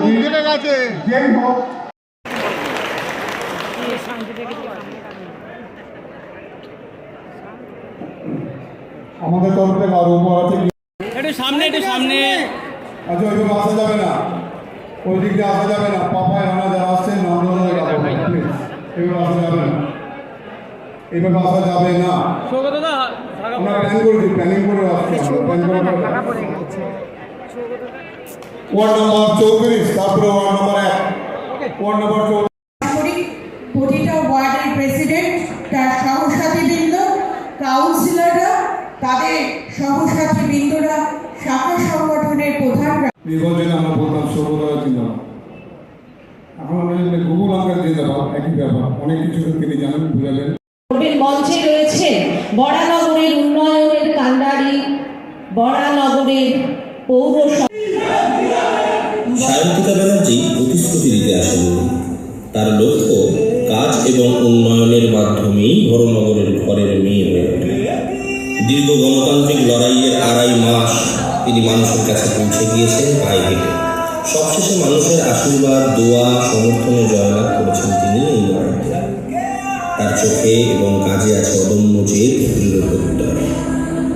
মুখ ঢেকে গেছে। যেই হোক। আমাদের তরফ থেকে আরও আছে। একটু সামনে একটু সামনে। আচ্ছা ওইভাবে আসা যাবে না। ওই দিক দিয়ে আসা যাবে না। পাপায় রানা যারা আসছেন আপনারা প্লিজ এইভাবে আসা যাবে না। এইভাবে আসা যাবে না। আমরা প্ল্যান করেছি প্ল্যানিং করে আসছি প্ল্যান করে ওয়ার্ড নম্বর চৌত্রিশ তারপরে ওয়ার্ড নম্বর এক। ওয়ার্ড নম্বর প্রতিটা ওয়ার্ডের প্রেসিডেন্ট তার সহসাথীবৃন্দ কাউন্সিলররা তাদের সহসাথীবৃন্দরা শাখা সংগঠনের প্রধানরা। নির্বাচনে আমরা বলতাম সর্বদয় জিন্দাবাদ এখন আমরা যদি গুগল আঙ্কেল জিন্দাবাদ একই ব্যাপার। অনেক কিছু তিনি জানেন বুঝাবেন মঞ্চে রয়েছে বরানগরের উন্নয়নের কান্ডারি বরানগরের পৌর সায়ন্তিকা ব্যানার্জি প্রতিশ্রুতি দিতে আসেননি তার লক্ষ্য কাজ এবং উন্নয়নের মাধ্যমেই হরনগরের ঘরের মেয়ে হয়ে ওঠে। দীর্ঘ গণতান্ত্রিক লড়াইয়ের আড়াই মাস তিনি মানুষের কাছে পৌঁছে গিয়েছেন পায়ে হেঁটে। সবশেষে মানুষের আশীর্বাদ, দোয়া, সমর্থনে জয়লাভ করেছেন তিনি এই লড়াইতে তার চোখে এবং কাজে আছে অদম্য জেদ, দৃঢ়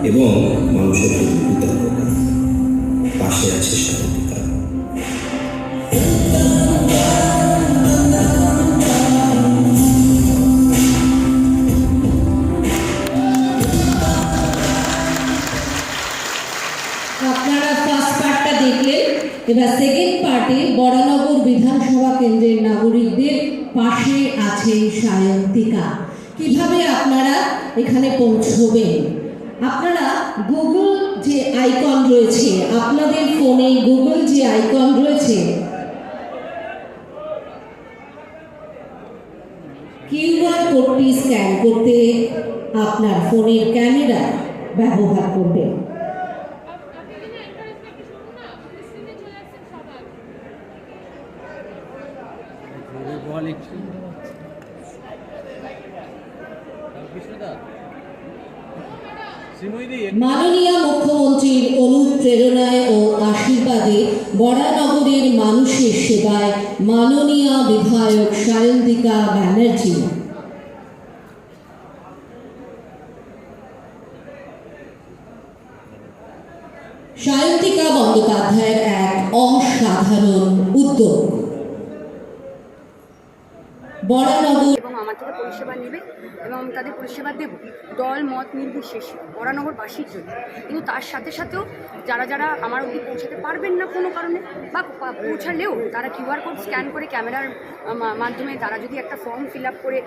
এবং মানুষের পাশে আছে শান্তিকা আপনারা ফার্স্ট পার্টটা দেখলেন। এবার সেকেন্ড পার্টে বরানগর বিধানসভা কেন্দ্রের নাগরিকদের পাশে আছে সায়ন্তিকা। কীভাবে আপনারা এখানে পৌঁছবেন? আপনারা গুগল যে আইকন রয়েছে, আপনাদের ফোনে গুগল যে আইকন রয়েছে কিউআর কোডটি স্ক্যান করতে আপনার ফোনের ক্যামেরা ব্যবহার করবেন। মাননীয় মুখ্যমন্ত্রীর অনুপ্রেরণায় ও আশীর্বাদে বরানগরের মানুষের সেবায় মাননীয় বিধায়ক সায়ন্তিকা ব্যানার্জি। সায়ন্তিকা বন্দ্যোপাধ্যায়ের এক অসাধারণ উদ্যোগ। বরানগর আমার থেকে পরিষেবা নেবে এবং আমি তাদের পরিষেবা দেব। দল মত নির্বিশেষে বরানগরবাসীর জন্য। কিন্তু তার সাথে সাথেও যারা যারা আমার অবধি পৌঁছাতে পারবেন না কোনো কারণে বা পৌঁছালেও তারা কিউআর কোড স্ক্যান করে ক্যামেরার মাধ্যমে তারা যদি একটা ফর্ম ফিল আপ করে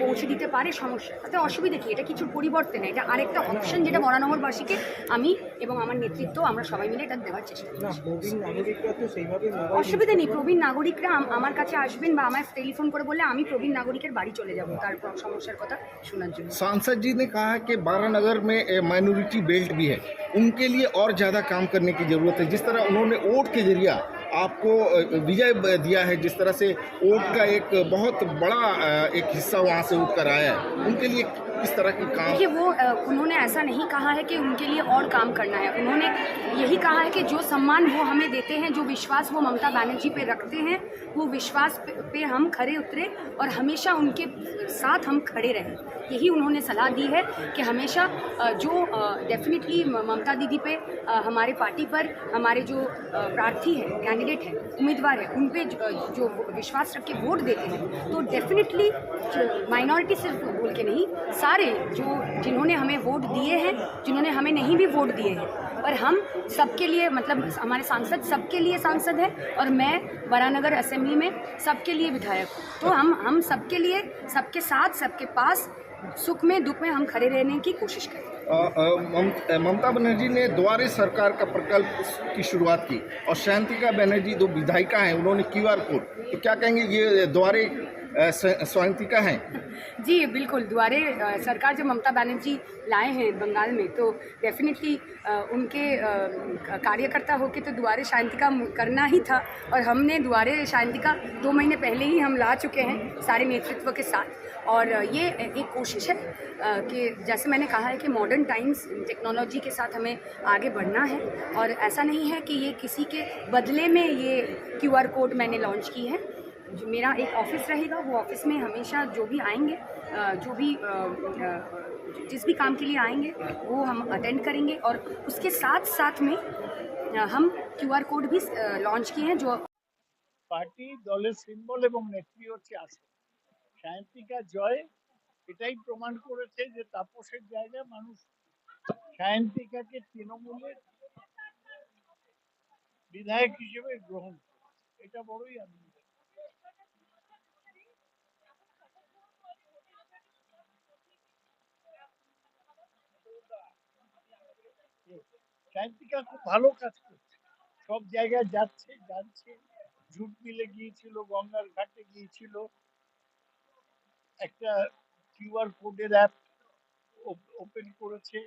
পৌঁছে দিতে পারে সমস্যা তাতে অসুবিধা কি? এটা কিছু পরিবর্তে নেই। এটা আরেকটা অপশন যেটা বরানগরবাসীকে আমি এবং আমার নেতৃত্ব আমরা সবাই মিলে এটা দেওয়ার চেষ্টা করছি। অসুবিধা নেই। প্রবীণ নাগরিকরা আমার কাছে আসবেন বা আমায় টেলিফোন করে বললে আমি প্রবীণ নাগরিকের বাড়ি চলে যাব তার সমস্যার কথা শোনার জন্য सांसद जी ने कहा है कि बारानगर में माइनॉरिटी बेल्ट भी है उनके लिए और ज़्यादा काम करने की ज़रूरत है जिस तरह उन्होंने वोट के जरिए आपको अ, विजय ब- दिया है जिस तरह से वोट का एक बहुत बड़ा अ, एक हिस्सा वहाँ से उठ कर आया है उनके लिए किस तरह की काम देखिए वो उन्होंने ऐसा नहीं कहा है कि उनके लिए और काम करना है। उन्होंने यही कहा है कि जो सम्मान वो हमें देते हैं जो विश्वास वो ममता बनर्जी पे रखते हैं वो विश्वास पे, हम खड़े उतरे और हमेशा उनके साथ हम खड़े रहें। यही उन्होंने सलाह दी है कि हमेशा जो डेफिनेटली ममता दीदी पे हमारे पार्टी पर हमारे जो प्रार्थी है कैंडिडेट हैं उम्मीदवार हैं उन पे जो, जो विश्वास रख के वोट देते हैं तो डेफिनेटली माइनॉरिटी सिर्फ़ बोल के नहीं सारे जो जिन्होंने हमें वोट दिए हैं, जिन्होंने हमें नहीं भी वोट दिए हैं। पर हम सबके लिए मतलब हमारे सांसद सबके लिए सांसद है और मैं बरानगर असेंबली में सबके लिए विधायक हूँ। तो हम हम सबके लिए, सबके साथ, सबके पास सुख में, दुख में हम खड़े रहने की कोशिश करें। मम- ममता बनर्जी ने द्वारे सरकार का प्रकल्प की शुरुआत की और शांतिका बनर्जी जो विधायिका हैं, उन्होंने क्यू आर कोड तो क्या कहेंगे ये द्वारे स्वायंतिका हैं। जी, बिल्कुल। द्वारे सरकार जब ममता बनर्जी लाए हैं बंगाल में तो डेफिनेटली उनके कार्यकर्ता होके तो दुआरे शांतिका करना ही था। और हमने दुआरे शांतिका दो महीने पहले ही हम ला चुके हैं सारे नेतृत्व के साथ। और ये एक कोशिश है कि जैसे मैंने कहा है कि मॉडर्न टाइम्स टेक्नोलॉजी के साथ हमें आगे बढ़ना है। और ऐसा नहीं है कि ये किसी के बदले में ये क्यूआर कोड मैंने लॉन्च की है। मेरा एक ऑफिस रहेगा वो ऑफिस में हमेशा जो भी आएंगे अ, जो भी अ, अ, जिस भी काम के लिए आएंगे वो हम अटेंड करेंगे और उसके साथ साथ में अ, हम क्यूआर कोड भी लॉन्च किए हैं जो পার্টি দলের সিম্বল এবং নেত্রী হচ্ছে আসল সায়ন্তিকা জয় এটাই প্রমাণ করেছে যে তাপসের জায়গায় মানুষ সায়ন্তিকাকে তৃণমূলের বিধায়ক হিসেবে গ্রহণ করে। এটা বড়ই আনন্দ সায়ন্তিকা খুব ভালো কাজ করছে। সব জায়গায় যাচ্ছে জানছে জুট মিলে গিয়েছিল, গঙ্গার ঘাটে গিয়েছিল। একটা কিউআর কোডের অ্যাপ ওপেন করেছে।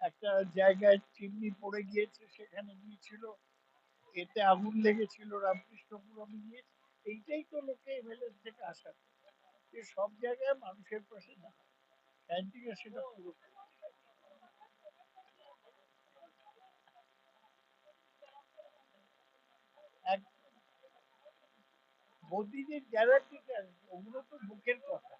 একটা জায়গায় চিমনি পড়ে গিয়েছে, সেখানে গিয়েছিল। এতে আগুন লেগেছিল রামকৃষ্ণপুরমে গিয়ে। এইটাই তো লোকে এমএলএ থেকে করে। যে সব জায়গায় মানুষের পাশে না ক্যান্টিনে সেটা পুরো মোদিজির আছে ওগুলো তো মুখের কথা।